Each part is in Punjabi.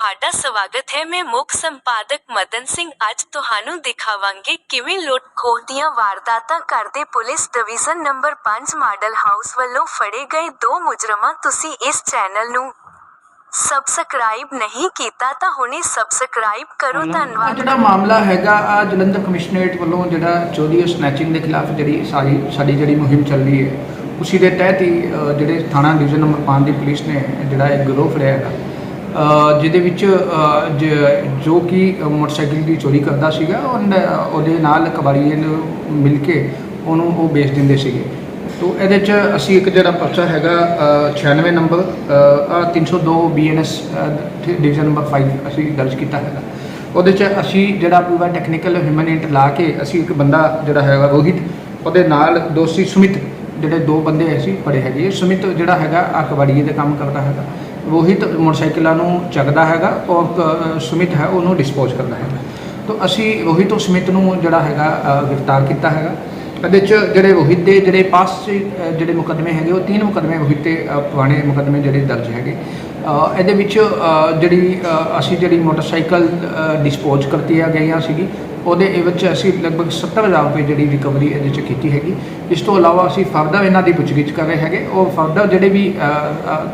ਤੁਹਾਡਾ ਸਵਾਗਤ ਹੈ ਮੈਂ ਮੁੱਖ ਸੰਪਾਦਕ ਮਦਨ ਸਿੰਘ। ਅੱਜ ਤੁਹਾਨੂੰ ਦਿਖਾਵਾਂਗੇ ਕਿਵੇਂ ਲੁੱਟ ਖੋਹ ਦੀਆਂ ਵਾਰਦਾਤਾਂ ਕਰਦੇ police division number 5 model house ਵੱਲੋਂ ਫੜੇ ਗਏ ਦੋ ਮੁਜਰਮਾਂ। ਤੁਸੀਂ ਇਸ ਚੈਨਲ ਨੂੰ ਸਬਸਕ੍ਰਾਈਬ ਨਹੀਂ ਕੀਤਾ ਤਾਂ ਹੁਣੇ ਸਬਸਕ੍ਰਾਈਬ ਕਰੋ। ਧੰਨਵਾਦ। ਜਿਹੜਾ ਮਾਮਲਾ ਹੈਗਾ ਆ ਜਲੰਧਰ ਕਮਿਸ਼ਨਰੇਟ ਵੱਲੋਂ ਜਿਹੜਾ ਚੋਰੀ ਸਨੈਚਿੰਗ ਦੇ ਖਿਲਾਫ ਜਿਹੜੀ ਸਾਡੀ ਜਿਹੜੀ ਮੁਹਿੰਮ ਚੱਲ ਰਹੀ ਹੈ। ਉਸੀ ਦੇ ਤਹਿਤ ਹੀ ਅ, ਜਿਹੜੇ ਥਾਣਾ ਡਿਵੀਜ਼ਨ ਨੰਬਰ 5 ਦੀ ਪੁਲਿਸ ਨੇ ਜਿਹੜਾ ਇੱਕ ਗਰੋਹ ਫੜਿਆ ਹੈਗਾ ਅ, ਜਿਹਦੇ ਵਿੱਚ ਅ, ਜ- ਜੋ ਕਿ ਮੋਟਰਸਾਈਕਲ ਦੀ ਚੋਰੀ ਕਰਦਾ ਸੀਗਾ ਉਹਨੇ- ਉਹਦੇ ਨਾਲ ਕਬਾੜੀਏ ਨੂੰ ਮਿਲ ਕੇ ਉਹਨੂੰ ਉਹ ਵੇਚ ਦਿੰਦੇ ਸੀਗੇ। ਤੋ ਇਹਦੇ ਚ ਅਸੀਂ ਇੱਕ ਜਿਹੜਾ ਪਰਚਾ ਹੈਗਾ ਅ, 96 ਨੰਬਰ ਅ, ਅ, 302 ਬੀਐਨਐਸ ਡਿਵੀਜ਼ਨ ਨੰਬਰ 5 ਅਸੀਂ ਦਰਜ ਕੀਤਾ ਹੈਗਾ। ਉਹਦੇ ਚ ਅਸੀਂ ਜਿਹੜਾ ਪੂਰਾ ਟੈਕਨੀਕਲ ਹਿਊਮਨ ਇੰਟ ਲਾ ਕੇ ਅਸੀਂ ਇੱਕ ਬੰਦਾ ਜਿਹੜਾ ਹੈਗਾ ਰੋਹਿਤ ਉਹਦੇ ਨਾਲ ਦੋਸਤੀ ਸੁਮਿਤ ਜਿਹੜੇ ਦੋ ਬੰਦੇ ਅਸੀਂ ਫੜੇ ਹੈਗੇ। ਸੁਮਿਤ ਜਿਹੜਾ ਹੈਗਾ ਆ ਕਬੱਡੀ ਕੰਮ ਕਰਦਾ ਹੈਗਾ। ਰੋਹਿਤ ਮੋਟਰਸਾਈਕਲਾਂ ਨੂੰ ਚੱਕਦਾ ਹੈਗਾ ਔਰ ਸੁਮਿਤ ਹੈ, ਉਹਨੂੰ ਡਿਸਪੋਜ਼ ਕਰਦਾ ਹੈਗਾ। ਤਾਂ ਅਸੀਂ ਰੋਹਿਤ ਔਰ ਸੁਮਿਤ ਨੂੰ ਜਿਹੜਾ ਹੈਗਾ ਗ੍ਰਿਫਤਾਰ ਕੀਤਾ ਹੈਗਾ। ਇਹਦੇ ਚ ਜਿਹੜੇ ਰੋਹਿਤ ਦੇ ਜਿਹੜੇ ਪਾਸ ਜਿਹੜੇ ਮੁਕੱਦਮੇ ਹੈਗੇ, ਉਹ ਤਿੰਨ ਮੁਕੱਦਮੇ ਰੋਹਿਤ ਤੇ ਪੁਰਾਣੇ ਮੁਕੱਦਮੇ ਜਿਹੜੇ ਦਰਜ ਹੈਗੇ। ਇਹਦੇ ਵਿੱਚ ਜਿਹੜੀ ਅਸੀਂ ਜਿਹੜੀ ਮੋਟਰਸਾਈਕਲ ਡਿਸਪੋਜ਼ ਕਰਤੀ ਆ, ਗਈਆਂ ਸੀਗੀ ਉਹਦੇ ਇਹ ਵਿੱਚ ਅਸੀਂ ਲਗਭਗ 70000 ਰੁਪਏ ਜਿਹੜੀ ਰਿਕਵਰੀ ਇਹਦੇ ਚ ਕੀਤੀ ਹੈਗੀ। ਇਸ ਤੋਂ ਇਲਾਵਾ ਅਸੀਂ ਫਰਦਰ ਇਹਨਾਂ ਦੀ ਪੁੱਛਗਿੱਛ ਕਰ ਰਹੇ ਹੈਗੇ। ਉਹ ਫਰਦਰ ਜਿਹੜੇ ਵੀ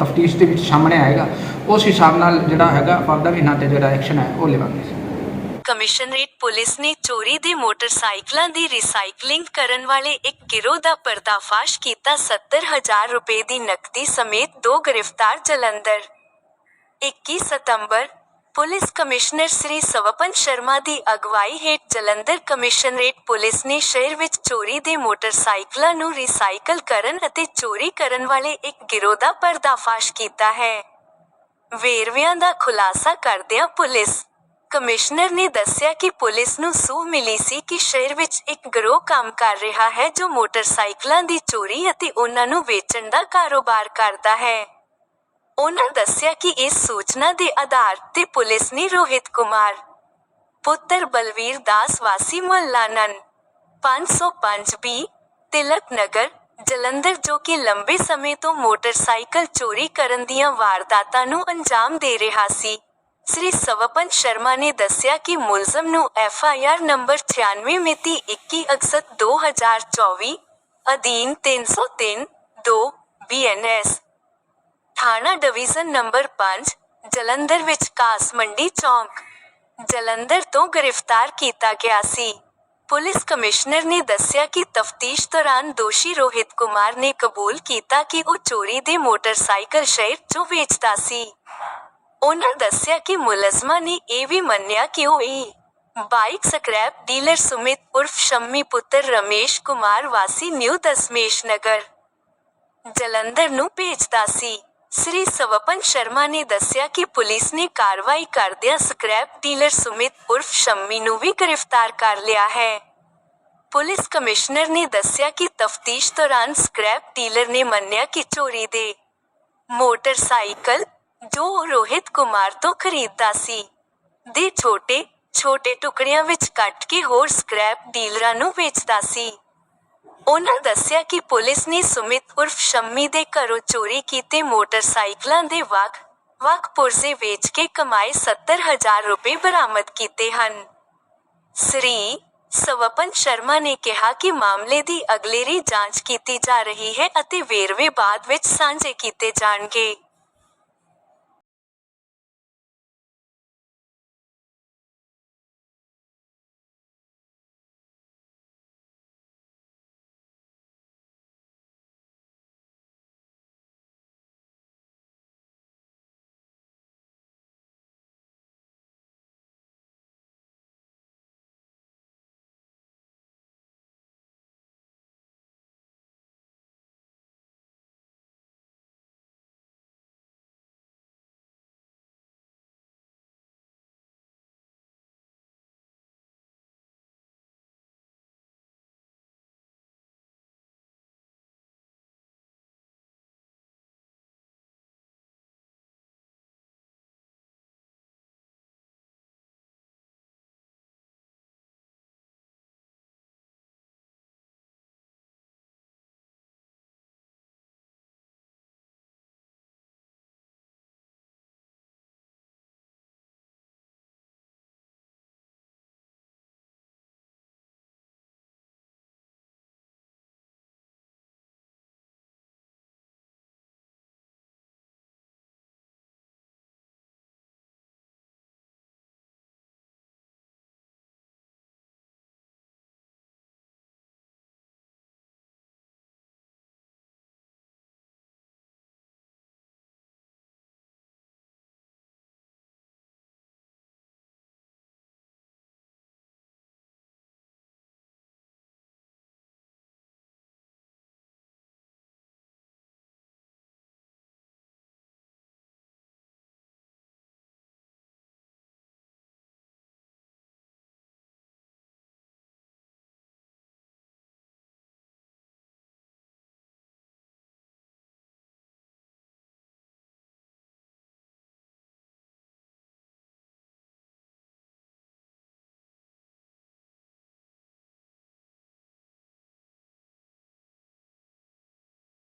ਤਫਤੀਸ਼ ਦੇ ਵਿੱਚ ਸਾਹਮਣੇ ਆਏਗਾ, ਉਸ ਹਿਸਾਬ ਨਾਲ ਜਿਹੜਾ ਹੈਗਾ ਫਰਦਰ ਇਹਨਾਂ ਤੇ ਜਿਹੜਾ ਐਕਸ਼ਨ ਹੈ, ਉਹ ਲਵਾਂਗੇ। ਕਮਿਸ਼ਨਰੇਟ ਪੁਲਿਸ ਨੇ ਚੋਰੀ ਦੇ ਮੋਟਰਸਾਈਕਲਾਂ ਦੀ ਰੀਸਾਈਕਲਿੰਗ ਕਰਨ ਵਾਲੇ ਇੱਕ ਗਿਰੋਹ ਦਾ ਪਰਦਾਫਾਸ਼ ਕੀਤਾ 70000 ਰੁਪਏ ਦੀ ਨਕਦੀ ਸਮੇਤ ਦੋ ਗ੍ਰਿਫਤਾਰ ਜਲੰਧਰ। 21 ਸਤੰਬਰ ਪੁਲਿਸ ਕਮਿਸ਼ਨਰ ਸ੍ਰੀ ਸਵਪਨ ਸ਼ਰਮਾ ਦੀ ਅਗਵਾਈ ਹੇਠ ਜਲੰਧਰ ਕਮਿਸ਼ਨਰੇਟ ਪੁਲਿਸ ਨੇ ਸ਼ਹਿਰ ਵਿੱਚ ਚੋਰੀ ਦੇ ਮੋਟਰਸਾਈਕਲਾਂ ਨੂੰ ਰੀਸਾਈਕਲ ਕਰਨ ਅਤੇ ਚੋਰੀ ਕਰਨ ਵਾਲੇ ਇੱਕ ਗਿਰੋਹ ਦਾ ਪਰਦਾਫਾਸ਼ ਕੀਤਾ ਹੈ। ਵੇਰਵਿਆਂ ਦਾ ਖੁਲਾਸਾ ਕਰਦਿਆਂ ਪੁਲਿਸ ਕਮਿਸ਼ਨਰ ਨੇ ਦੱਸਿਆ ਕਿ ਪੁਲਿਸ ਨੂੰ ਸੂਹ ਮਿਲੀ ਸੀ ਕਿ ਸ਼ਹਿਰ ਵਿੱਚ ਇੱਕ ਗਰੋਹ ਕੰਮ ਕਰ ਰਿਹਾ ਹੈ ਜੋ ਮੋਟਰਸਾਈਕਲਾਂ ਦੀ ਚੋਰੀ ਅਤੇ ਉਹਨਾਂ ਨੂੰ ਵੇਚਣ ਦਾ ਕਾਰੋਬਾਰ ਕਰਦਾ ਹੈ। ਉਨ੍ਹਾਂ ਦੱਸਿਆ ਕਿ ਇਸ ਸੂਚਨਾ ਦੇ ਆਧਾਰ ਤੇ ਪੁਲਿਸ ਨੇ ਰੋਹਿਤ ਕੁਮਾਰ, ਪੁੱਤਰ ਬਲਵੀਰ ਦਾਸ, ਵਾਸੀ ਮੁਹੱਲਾਨਨ 505 ਬੀ ਤਿਲਕ ਨਗਰ, ਜਲੰਧਰ, ਜੋ ਕਿ ਲੰਬੇ ਸਮੇਂ ਤੋਂ ਮੋਟਰਸਾਈਕਲ ਚੋਰੀ ਕਰਨ ਦੀਆਂ ਵਾਰਦਾਤਾਂ ਨੂੰ ਅੰਜਾਮ ਦੇ ਰਿਹਾ ਸੀ। ਸ੍ਰੀ ਸਵਪਨ ਸ਼ਰਮਾ ਨੇ ਦੱਸਿਆ ਕਿ ਮੁਲਜ਼ਮ ਨੂੰ ਐਫ ਆਈ ਆਰ ਨੰਬਰ 96 ਮਿਤੀ 21 ਅਗਸਤ 2024 ਅਧੀਨ 303 2 ਐਸ ਥਾਣਾ ਡਿਵੀਜ਼ਨ ਨੰਬਰ 5 ਜਲੰਧਰ ਵਿੱਚ ਕਾਸ ਮੰਡੀ ਚੌਂਕ। ਜਲੰਧਰ ਤੋਂ ਗ੍ਰਿਫਤਾਰ ਕੀਤਾ ਗਿਆ ਸੀ। ਪੁਲਿਸ ਕਮਿਸ਼ਨਰ ਨੇ ਦੱਸਿਆ ਕਿ ਤਫਤੀਸ਼ ਦੌਰਾਨ ਦੋਸ਼ੀ ਰੋਹਿਤ ਕੁਮਾਰ ਨੇ ਕਬੂਲ ਕੀਤਾ ਕਿ ਉਹ ਚੋਰੀ ਦੇ ਮੋਟਰਸਾਈਕਲ ਸ਼ਹਿਰ 'ਚੋਂ ਵੇਚਦਾ ਸੀ। ਉਹਨਾਂ ਦੱਸਿਆ ਕਿ ਮੁਲਜ਼ਮਾਂ ਨੇ ਇਹ ਵੀ ਮੰਨਿਆ ਕਿ ਉਹ ਇਹ ਬਾਈਕ ਸਕ੍ਰੈਪ ਡੀਲਰ ਸੁਮਿਤ ਉਰਫ ਸ਼ੰਮੀ ਪੁੱਤਰ ਰਮੇਸ਼ ਕੁਮਾਰ ਵਾਸੀ ਨਿਊ ਦਸਮੇਸ਼ ਨਗਰ, ਜਲੰਧਰ ਨੂੰ ਭੇਜਦਾ ਸੀ। ਸ੍ਰੀ ਸਵਪਨ ਸ਼ਰਮਾ ਨੇ ਦੱਸਿਆ ਕਿ ਪੁਲਿਸ ਨੇ ਕਾਰਵਾਈ ਕਰਦਿਆਂ ਸਕ੍ਰੈਪ ਡੀਲਰ ਸੁਮਿਤ ਉਰਫ ਸ਼ੰਮੀ ਨੂੰ ਵੀ ਗ੍ਰਿਫਤਾਰ ਕਰ ਲਿਆ ਹੈ। ਪੁਲਿਸ ਕਮਿਸ਼ਨਰ ਨੇ ਦੱਸਿਆ ਕਿ ਤਫਤੀਸ਼ ਦੌਰਾਨ ਸਕ੍ਰੈਪ ਡੀਲਰ ਨੇ ਮੰਨਿਆ ਕਿ ਚੋਰੀ ਦੇ ਮੋਟਰਸਾਈਕਲ ਜੋ ਰੋਹਿਤ ਕੁਮਾਰ ਤੋਂ ਖਰੀਦਦਾ ਸੀ, ਦੇ ਛੋਟੇ ਛੋਟੇ ਟੁਕੜਿਆਂ ਵਿੱਚ ਕੱਟ ਕੇ ਹੋਰ ਸਕ੍ਰੈਪ ਡੀਲਰਾਂ ਨੂੰ ਵੇਚਦਾ ਸੀ। ਉਨ੍ਹਾਂ ਦੱਸਿਆ ਕਿ ਪੁਲਿਸ ਨੇ ਸੁਮਿਤ ਉਰਫ ਸ਼ੰਮੀ ਦੇ ਘਰੋਂ ਚੋਰੀ ਕੀਤੇ ਮੋਟਰਸਾਈਕਲਾਂ ਦੇ ਵੱਖ ਵੱਖ ਪੁਰਜ਼ੇ ਵੇਚ ਕੇ ਕਮਾਏ 70000 ਰੁਪਏ ਬਰਾਮਦ ਕੀਤੇ ਹਨ। ਸ੍ਰੀ ਸਵਪਨ ਸ਼ਰਮਾ ਨੇ ਕਿਹਾ ਕਿ ਮਾਮਲੇ ਦੀ ਅਗਲੇਰੀ ਜਾਂਚ ਕੀਤੀ ਜਾ ਰਹੀ ਹੈ ਅਤੇ ਵੇਰਵੇ ਬਾਅਦ ਵਿੱਚ ਸਾਂਝੇ ਕੀਤੇ ਜਾਣਗੇ।